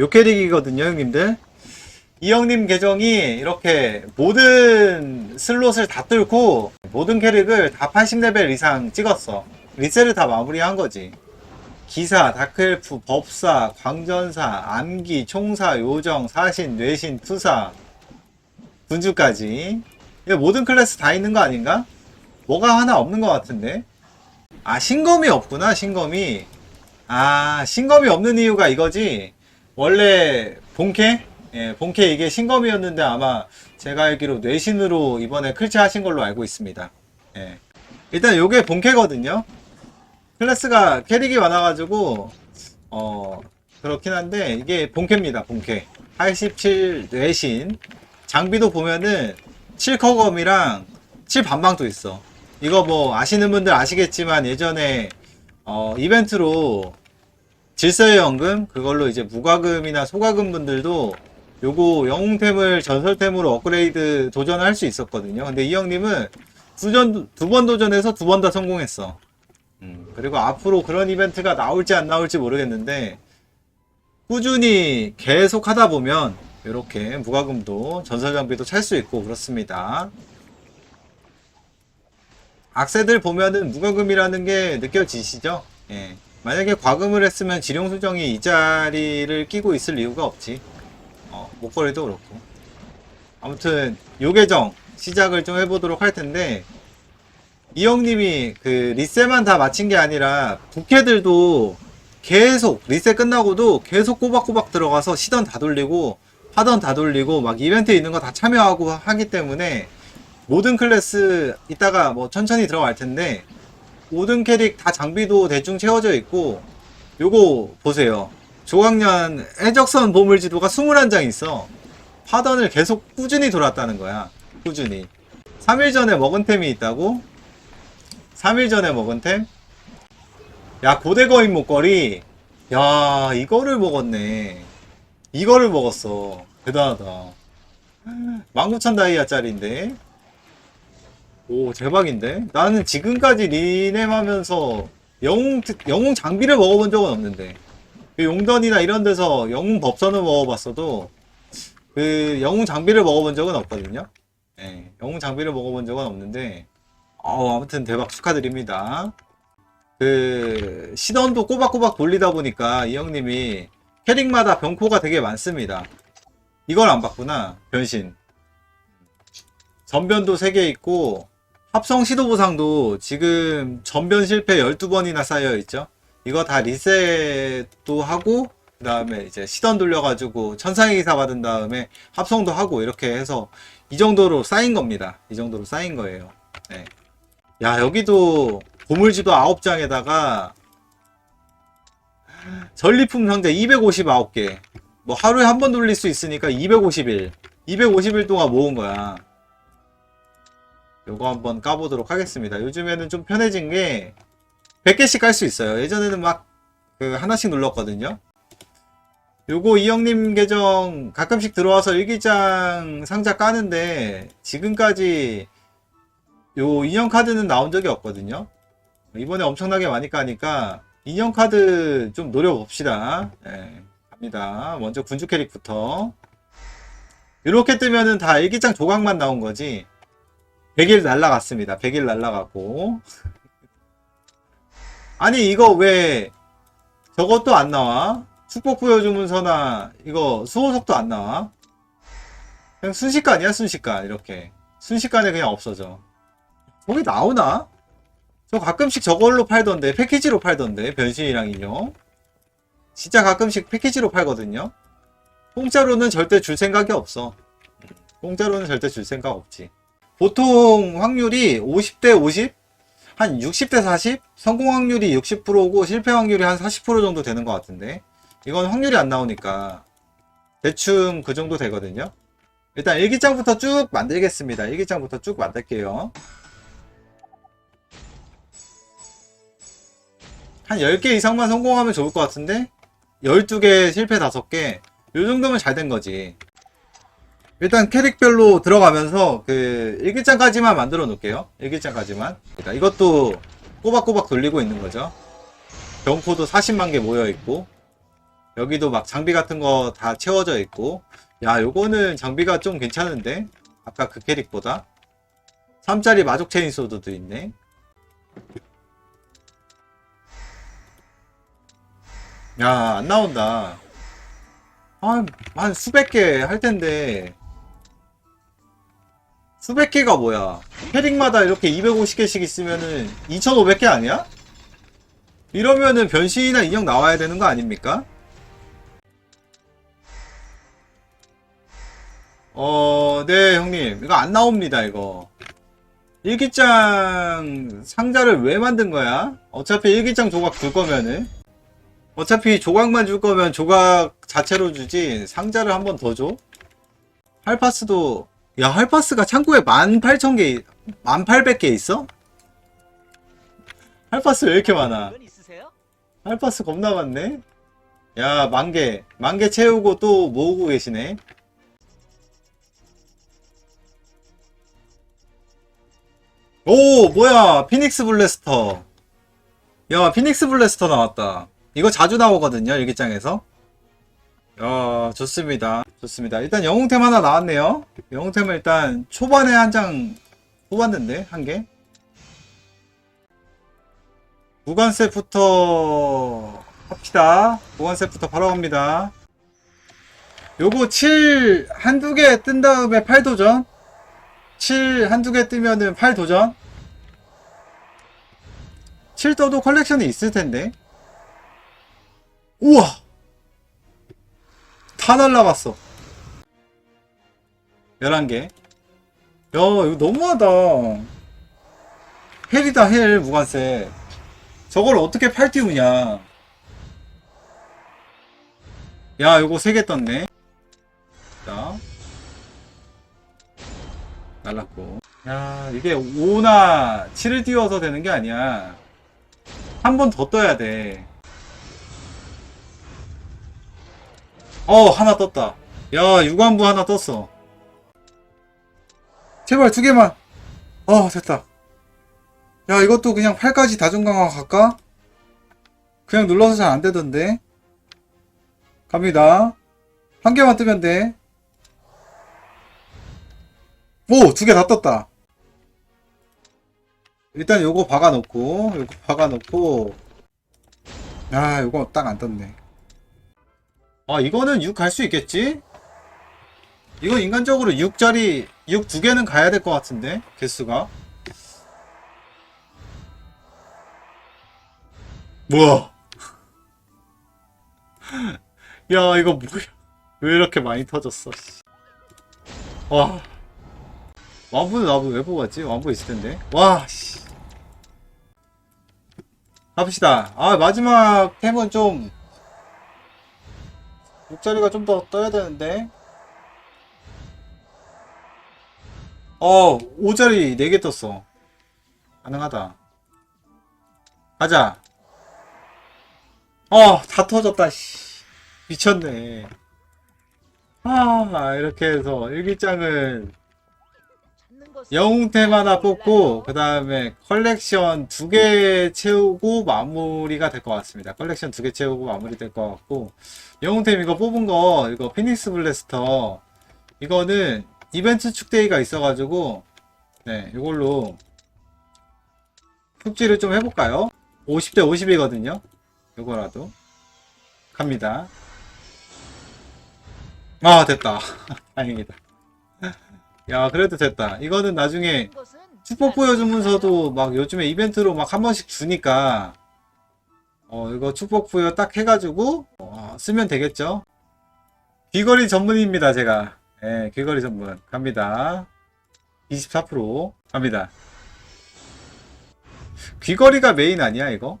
요 캐릭이거든요, 형님들. 이 형님 계정이 이렇게 모든 슬롯을 다 뚫고 모든 캐릭을 다 80레벨 이상 찍었어. 리셋을 다 마무리한 거지. 기사, 다크엘프, 법사, 광전사, 암기, 총사, 요정, 사신, 뇌신, 투사, 군주까지. 모든 클래스 다 있는 거 아닌가? 뭐가 하나 없는 것 같은데? 아, 신검이 없구나, 신검이. 아, 신검이 없는 이유가 이거지. 원래 본캐? 예, 본캐 이게 신검이었는데 아마 제가 알기로 뇌신으로 이번에 클치 하신 걸로 알고 있습니다. 예. 일단 요게 본캐거든요. 클래스가 캐릭이 많아가지고, 어, 그렇긴 한데, 이게 본캐입니다, 본캐. 87 뇌신. 장비도 보면은 7커검이랑 7반방도 있어. 이거 뭐 아시는 분들 아시겠지만 예전에 어, 이벤트로 질서의 연금 그걸로 이제 무과금이나 소과금 분들도 요거 영웅템을 전설템으로 업그레이드 도전할 수 있었거든요. 근데 이 형님은 두전 두 번 도전해서 두 번 다 성공했어. 음, 그리고 앞으로 그런 이벤트가 나올지 안 나올지 모르겠는데 꾸준히 계속 하다 보면 이렇게 무과금도 전설 장비도 찰 수 있고 그렇습니다. 악세들 보면은 무과금이라는 게 느껴지시죠? 예. 만약에 과금을 했으면 지룡수정이 이 자리를 끼고 있을 이유가 없지. 어, 목걸이도 그렇고. 아무튼 요 계정 시작을 좀 해보도록 할 텐데 이 형님이 그 리셋만 다 마친 게 아니라 부캐들도 계속 리셋 끝나고도 계속 꼬박꼬박 들어가서 시던 다 돌리고 하던 다 돌리고 막 이벤트 있는 거 다 참여하고 하기 때문에 모든 클래스 이따가 뭐 천천히 들어갈 텐데 모든 캐릭 다 장비도 대충 채워져 있고 요거 보세요. 조각년 해적선 보물지도가 21장 있어. 파던을 계속 꾸준히 돌았다는 거야. 꾸준히. 3일 전에 먹은 템이 있다고? 3일 전에 먹은 템? 야 고대 거인 목걸이. 야 이거를 먹었네. 이거를 먹었어. 대단하다. 19,000 다이아짜리인데 오 대박인데? 나는 지금까지 리넴 하면서 영웅 특- 영웅 장비를 먹어본 적은 없는데. 그 용던이나 이런 데서 영웅 법선을 먹어봤어도 그 영웅 장비를 먹어본 적은 없거든요? 예, 영웅 장비를 먹어본 적은 없는데. 어, 아무튼 대박 축하드립니다. 그 시던도 꼬박꼬박 돌리다 보니까 이 형님이 캐릭마다 병코가 되게 많습니다. 이걸 안 봤구나 변신. 전변도 3개 있고 합성 시도 보상도 지금 전변 실패 12번이나 쌓여 있죠. 이거 다 리셋도 하고 그 다음에 이제 시던 돌려가지고 천상의 기사 받은 다음에 합성도 하고 이렇게 해서 이 정도로 쌓인 겁니다. 이 정도로 쌓인 거예요. 네. 야 여기도 보물지도 9장에다가 전리품 상자 259개 뭐 하루에 한 번 돌릴 수 있으니까 250일 250일 동안 모은 거야. 요거 한번 까보도록 하겠습니다. 요즘에는 좀 편해진 게 100개씩 깔 수 있어요. 예전에는 막 그 하나씩 눌렀거든요. 요거 이형님 계정 가끔씩 들어와서 일기장 상자 까는데 지금까지 요 인형 카드는 나온 적이 없거든요. 이번에 엄청나게 많이 까니까 인형 카드 좀 노려봅시다. 예, 갑니다. 먼저 군주 캐릭부터. 이렇게 뜨면은 다 일기장 조각만 나온 거지. 100일 날라갔습니다. 100일 날라갔고. 아니, 이거 왜 저것도 안 나와? 축복 부여주문서나 이거 수호석도 안 나와? 그냥 순식간이야, 순식간. 이렇게. 순식간에 그냥 없어져. 거기 나오나? 저 가끔씩 저걸로 팔던데, 패키지로 팔던데, 변신이랑 인형. 진짜 가끔씩 패키지로 팔거든요. 공짜로는 절대 줄 생각이 없어. 공짜로는 절대 줄 생각 없지. 보통 확률이 50대 50? 한 60대 40? 성공 확률이 60%고 실패 확률이 한 40% 정도 되는 것 같은데 이건 확률이 안 나오니까 대충 그 정도 되거든요 일단 일기장부터 쭉 만들겠습니다 일기장부터 쭉 만들게요 한 10개 이상만 성공하면 좋을 것 같은데 12개 실패 5개 요 정도면 잘 된 거지 일단 캐릭별로 들어가면서 그 일기장까지만 만들어 놓을게요. 일기장까지만. 그러니까 이것도 꼬박꼬박 돌리고 있는 거죠. 병코도 40만 개 모여 있고 여기도 막 장비 같은 거 다 채워져 있고 야 요거는 장비가 좀 괜찮은데 아까 그 캐릭보다 3짜리 마족 체인소드도 있네 야 안 나온다 한, 한 수백 개 할 텐데 수백 개가 뭐야 캐릭마다 이렇게 250개씩 있으면은 2500개 아니야? 이러면은 변신이나 인형 나와야 되는 거 아닙니까? 어, 네, 형님. 이거 안 나옵니다, 이거. 일기장 상자를 왜 만든 거야? 어차피 일기장 조각 줄 거면은. 어차피 조각만 줄 거면 조각 자체로 주지, 상자를 한 번 더 줘? 할파스도, 야, 할파스가 창고에 18,000개, 1800개 있어? 할파스 왜 이렇게 많아? 알파스 겁나 많네. 야, 만개. 만개 채우고 또 모으고 계시네. 오, 뭐야. 피닉스 블래스터. 야, 피닉스 블래스터 나왔다. 이거 자주 나오거든요, 일기장에서. 야, 좋습니다. 좋습니다. 일단 영웅템 하나 나왔네요. 영웅템을 일단 초반에 한 장 뽑았는데, 한 개. 무관셋부터 합시다. 무관셋부터 바로 갑니다. 요거 7 한두 개 뜬 다음에 8 도전. 7 한두 개 뜨면은 8 도전. 7 떠도 컬렉션이 있을 텐데. 우와! 다 날라갔어. 11개. 야, 이거 너무하다. 헬이다, 헬, 무관셋. 저걸 어떻게 팔 띄우냐. 야, 요거 3개 떴네. 자. 날랐고. 야, 이게 5나 7을 띄워서 되는 게 아니야. 한 번 더 떠야 돼. 어, 하나 떴다. 야, 유관부 하나 떴어. 제발 두 개만. 어, 됐다. 야, 이것도 그냥 8까지 다중강화 갈까? 그냥 눌러서 잘 안 되던데. 갑니다. 한 개만 뜨면 돼. 오! 두 개 다 떴다. 일단 요거 박아놓고, 요거 박아놓고. 아, 요거 딱 안 떴네. 아, 이거는 6 갈 수 있겠지? 이거 인간적으로 6짜리, 6 두 개는 가야 될 것 같은데, 개수가. 뭐야? 야, 이거 뭐야? 왜 이렇게 많이 터졌어? 씨. 와. 왕부는 나왜 뽑았지? 왕부 있을 텐데. 와, 씨. 갑시다. 아, 마지막 템은 좀. 6자리가 좀 더 떠야 되는데. 어, 5자리 4개 떴어. 가능하다. 가자. 어, 다 터졌다, 씨. 미쳤네. 아, 이렇게 해서 일기장은 영웅템 하나 뽑고, 그 다음에 컬렉션 두 개 채우고 마무리가 될 것 같습니다. 컬렉션 두 개 채우고 마무리 될 것 같고, 영웅템 이거 뽑은 거, 이거 피닉스 블래스터, 이거는 이벤트 축데이가 있어가지고, 네, 이걸로 흡지를 좀 해볼까요? 50대 50이거든요. 요거라도. 갑니다. 아, 됐다. 다행이다. 야, 그래도 됐다. 이거는 나중에 축복 보여주면서도 막 요즘에 이벤트로 막 한 번씩 주니까, 어, 이거 축복 부여 딱 해가지고, 어, 쓰면 되겠죠? 귀걸이 전문입니다, 제가. 예, 귀걸이 전문. 갑니다. 24% 갑니다. 귀걸이가 메인 아니야, 이거?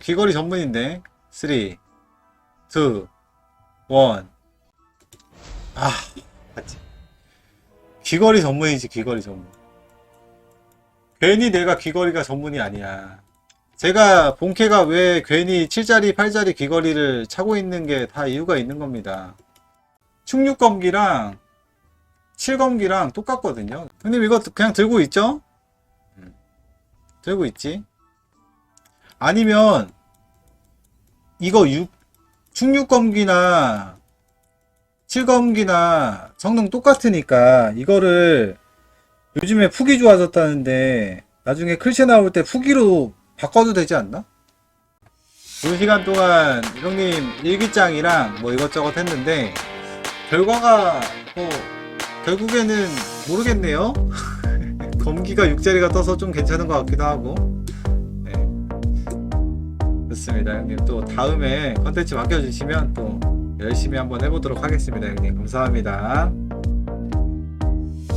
귀걸이 전문인데. 3, 2, 1. 아, 맞지. 귀걸이 전문이지, 귀걸이 전문. 괜히 내가 귀걸이가 전문이 아니야. 제가 본캐가 왜 괜히 7짜리, 8짜리 귀걸이를 차고 있는 게 다 이유가 있는 겁니다. 충육검기랑 7검기랑 똑같거든요. 형님 이거 그냥 들고 있죠? 음. 들고 있지. 아니면 이거 6, 충육검기나 칠검기나 성능 똑같으니까 이거를 요즘에 푸기 좋아졌다는데 나중에 클셰 나올 때 푸기로 바꿔도 되지 않나? 두 시간 동안 형님 일기장이랑 뭐 이것저것 했는데 결과가 뭐 결국에는 모르겠네요. 검기가 6자리가 떠서 좀 괜찮은 것 같기도 하고. 네. 좋습니다, 형님. 또 다음에 컨텐츠 맡겨주시면 또 열심히 한번 해보도록 하겠습니다, 형님. 감사합니다.